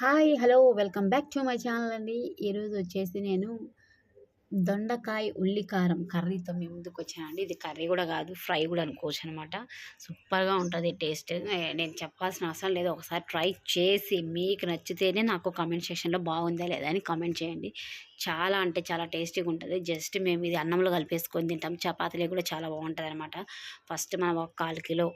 Hi hello welcome back to my channel అండి. ఈరోజు వచ్చేసి నేను దొండకాయ ఉల్లికారం కర్రీతో మేము ముందుకు వచ్చానండి. ఇది కర్రీ కూడా కాదు ఫ్రై కూడా అనుకోవచ్చు అనమాట సూపర్గా ఉంటుంది టేస్ట్. నేను చెప్పాల్సిన అవసరం లేదు. ఒకసారి ట్రై చేసి మీకు నచ్చితేనే నాకు కామెంట్ సెక్షన్లో బాగుందా లేదా అని కామెంట్ చేయండి. చాలా అంటే చాలా టేస్టీగా ఉంటుంది. జస్ట్ మేము ఇది అన్నంలో కలిపేసుకొని తింటాం. చపాతీలు కూడా చాలా బాగుంటుంది అనమాట ఫస్ట్ మనం ఒక కాలు కిలో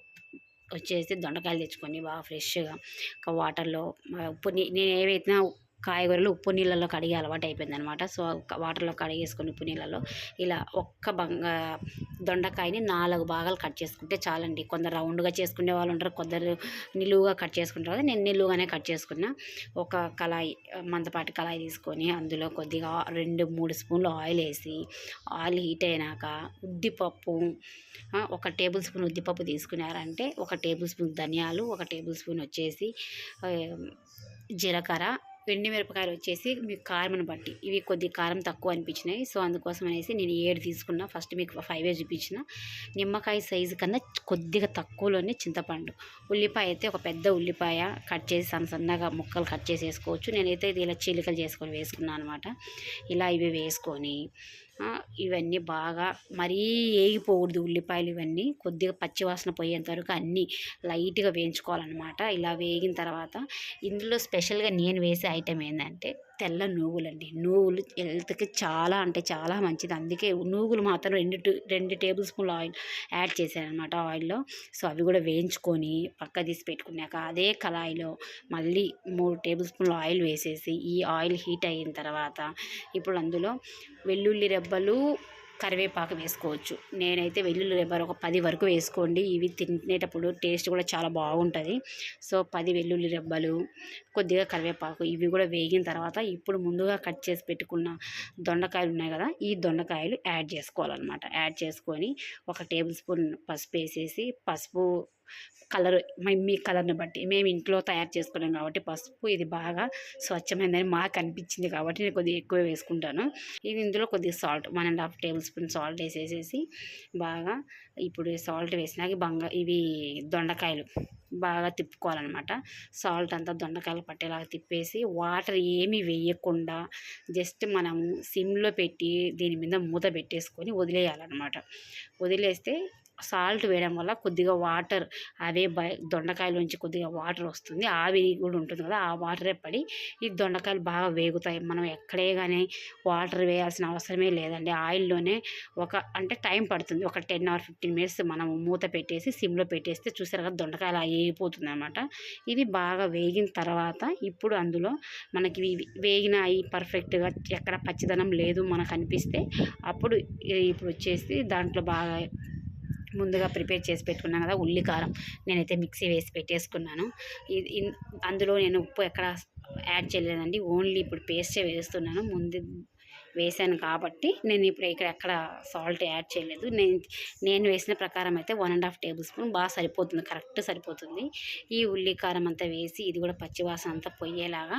వచ్చేసి దొండకాయలు తెచ్చుకొని బాగా ఫ్రెష్గా ఒక వాటర్లో ఉప్పు నేను ఏవైతే కాయగూరలు ఉప్పు నీళ్ళలో కడిగి అలవాటు అయిపోయింది అనమాట సో వాటర్లో కడిగేసుకొని ఉప్పు నీళ్ళలో ఇలా ఒక్క బంగా దొండకాయని నాలుగు భాగాలు కట్ చేసుకుంటే చాలండి. కొందరు రౌండ్గా చేసుకునే వాళ్ళు ఉంటారు కొందరు నిలువుగా కట్ చేసుకుంటారు నేను నిలువుగానే కట్ చేసుకున్నా. ఒక కళాయి మందపాటి కళాయి తీసుకొని అందులో కొద్దిగా రెండు మూడు స్పూన్లు ఆయిల్ వేసి ఆయిల్ హీట్ అయినాక ఉద్దిపప్పు ఒక టేబుల్ స్పూన్ ఉద్దిపప్పు తీసుకున్నారంటే ఒక టేబుల్ స్పూన్ ధనియాలు ఒక టేబుల్ స్పూన్ వచ్చేసి జీలకర్ర ఎండి మిరపకాయలు వచ్చేసి మీకు కారం బట్టి. ఇవి కొద్ది కారం తక్కువ అనిపించినాయి. సో అందుకోసం అనేసి నేను ఏడు తీసుకున్నా. ఫస్ట్ మీకు ఫైవ్ చూపించిన. నిమ్మకాయ సైజు కన్నా కొద్దిగా తక్కువలోనే చింతపండు. ఉల్లిపాయ అయితే ఒక పెద్ద ఉల్లిపాయ కట్ చేసి సన్న సన్నగా ముక్కలు కట్ చేసి వేసుకోవచ్చు నేనైతే ఇది ఇలా చీలికలు చేసుకొని వేసుకున్నాను అనమాట. ఇలా ఇవి వేసుకొని ఇవన్నీ బాగా మరీ ఏగిపోకూడదు ఉల్లిపాయలు ఇవన్నీ. కొద్దిగా పచ్చివాసన పోయేంత వరకు అన్నీ లైట్గా వేయించుకోవాలన్నమాట. ఇలా వేగిన తర్వాత ఇందులో స్పెషల్గా నేను వేసే ఐటెం ఏంటంటే తెల్ల నువ్వులండి. నువ్వులు హెల్త్కి చాలా అంటే చాలా మంచిది. అందుకే నువ్వులు మాత్రం రెండు రెండు టేబుల్ స్పూన్లు ఆయిల్ యాడ్ చేశాను అనమాట ఆయిల్లో. సో అవి కూడా వేయించుకొని పక్క తీసి పెట్టుకున్నాక అదే కళాయిలో మళ్ళీ మూడు టేబుల్ స్పూన్లు ఆయిల్ వేసేసి ఈ ఆయిల్ హీట్ అయిన తర్వాత ఇప్పుడు అందులో వెల్లుల్లి రెబ్బలు కరివేపాకు వేసుకోవచ్చు. నేనైతే వెల్లుల్లి రెబ్బలు ఒక పది వరకు వేసుకోండి. ఇవి తినేటప్పుడు టేస్ట్ కూడా చాలా బాగుంటుంది. సో పది వెల్లుల్లి రెబ్బలు కొద్దిగా కరివేపాకు ఇవి కూడా వేగిన తర్వాత ఇప్పుడు ముందుగా కట్ చేసి పెట్టుకున్న దొండకాయలు ఉన్నాయి కదా ఈ దొండకాయలు యాడ్ చేసుకోవాలన్నమాట. యాడ్ చేసుకొని ఒక టేబుల్ స్పూన్ పసుపు వేసేసి పసుపు కలర్ మీ కలర్ని బట్టి. మేము ఇంట్లో తయారు చేసుకున్నాం కాబట్టి పసుపు ఇది బాగా స్వచ్ఛమైందని మాకు అనిపించింది కాబట్టి నేను కొద్దిగా ఎక్కువ వేసుకుంటాను. ఇది ఇందులో కొద్దిగా salt one and half tablespoon salt వేసేసేసి బాగా ఇప్పుడు సాల్ట్ వేసినాక బంగా ఇవి దొండకాయలు బాగా తిప్పుకోవాలన్నమాట. సాల్ట్ అంతా దొండకాయలు పట్టేలాగా తిప్పేసి వాటర్ ఏమీ వేయకుండా జస్ట్ మనము సిమ్లో పెట్టి దీని మీద మూత పెట్టేసుకొని వదిలేయాలన్నమాట. వదిలేస్తే సాల్ట్ వేయడం వల్ల కొద్దిగా వాటర్ అవే బయ దొండకాయలోంచి కొద్దిగా వాటర్ వస్తుంది. ఆవిరి కూడా ఉంటుంది కదా ఆ వాటరే పడి ఈ దొండకాయలు బాగా వేగుతాయి. మనం ఎక్కడే కానీ వాటర్ వేయాల్సిన అవసరమే లేదండి. ఆయిల్లోనే ఒక అంటే టైం పడుతుంది. ఒక టెన్ ఆర్ ఫిఫ్టీన్ మినిట్స్ మనం మూత పెట్టేసి సిమ్లో పెట్టేస్తే చూసారు కదా దొండకాయలు వేగిపోతుంది అనమాట ఇవి బాగా వేగిన తర్వాత ఇప్పుడు అందులో మనకి వేగిన అవి పర్ఫెక్ట్గా ఎక్కడ పచ్చిదనం లేదు మనకు అనిపిస్తే అప్పుడు ఇప్పుడు వచ్చేసి దాంట్లో బాగా ముందుగా ప్రిపేర్ చేసి పెట్టుకున్నాను కదా ఉల్లి కారం నేనైతే మిక్సీ వేసి పెట్టేసుకున్నాను. అందులో నేను ఉప్పు ఎక్కడ యాడ్ చేయలేదండి ఓన్లీ ఇప్పుడు పేస్టే వేస్తున్నాను. ముందు వేసాను కాబట్టి నేను ఇప్పుడు ఇక్కడ ఎక్కడ సాల్ట్ యాడ్ చేయలేదు. నేను నేను వేసిన ప్రకారం అయితే one and half tablespoon బాగా సరిపోతుంది కరెక్ట్ సరిపోతుంది. ఈ ఉల్లి కారం అంతా వేసి ఇది కూడా పచ్చివాసన అంతా పొయ్యేలాగా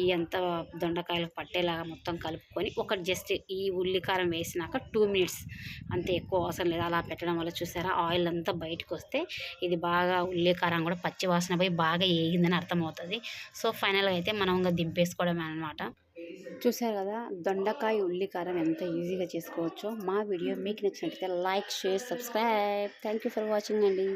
ఈ అంత దొండకాయలకు పట్టేలాగా మొత్తం కలుపుకొని ఒక జస్ట్ ఈ ఉల్లి కారం వేసినాక టూ మినిట్స్ అంత ఎక్కువ అవసరం లేదు. అలా పెట్టడం వల్ల చూసారా ఆయిల్ అంతా బయటకు వస్తే ఇది బాగా ఉల్లి కారం కూడా పచ్చివాసన పోయి బాగా వేగిందని అర్థమవుతుంది. సో ఫైనల్గా అయితే మనం ఇంకా దింపేసుకోవడమే అనమాట చూసారు కదా దొండకాయ ఉల్లి కారం ఎంత ఈజీగా చేసుకోవచ్చో. మా వీడియో మీకు నచ్చినట్లయితే like share subscribe. Thank you for watching అండి.